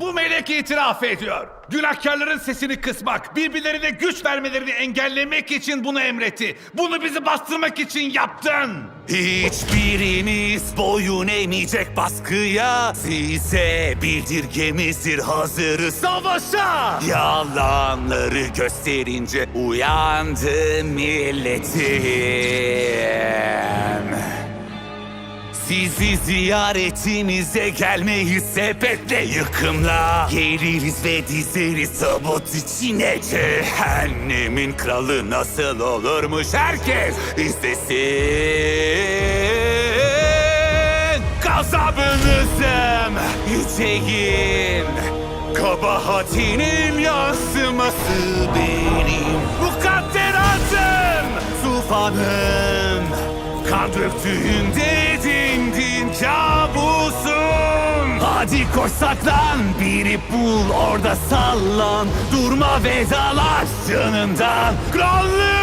Bu melek itiraf ediyor. Günahkarların sesini kısmak, birbirlerine güç vermelerini engellemek için bunu emretti. Bunu bizi bastırmak için yaptın. Hiçbiriniz boyun eğmeyecek baskıya Size bildirgemizdir hazırız savaşa Yalanları gösterince uyandı milletim Sizi ziyaretimize gelmeyi sepetle yıkımla. Geliriz ve dizeriz tabut içine Cehennemin kralı nasıl olurmuş herkes izlesin. Gazabınızım yüceğim. Kabahatinin yansıması benim. Mukadderatım tufanım. Kan döktüğünde dindin kabusum Hadi koş saklan biri bul orada sallan. Durma vedalaş canından Krallığım